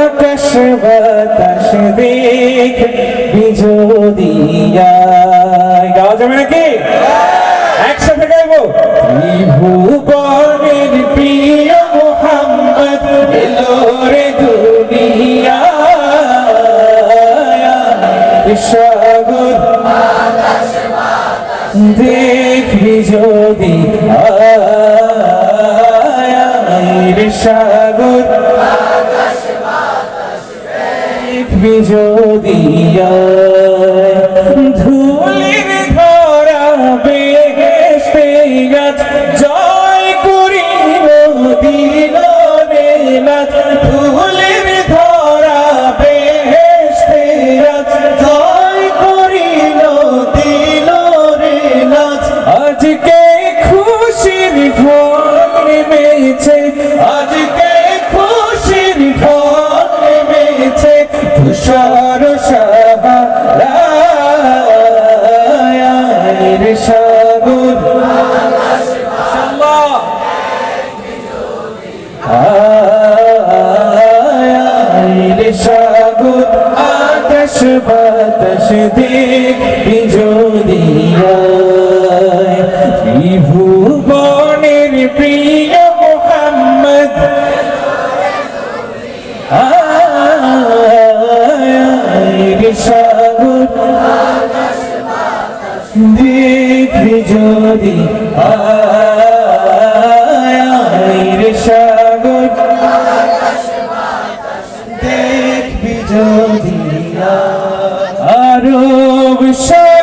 আকাশ বাতাস দেখ বিজোদিয়া গাওয়া যাবে নাকি একসাথে গাইবো ত্রিভুবনের প্রিয় মোহাম্মদ এলো রে সাগর। আয় ধুলির ধরা বেহেশতে গাছ জয় করিল দিল রে নাচ তুষার সাহারায় সাগর আইলে সাগর আকাশ বাতাস দেখবি যদি ত্রিভুবনের প্রিয় দেখবে যদি রে সাগর। দেখবি যদি আরব সাগর।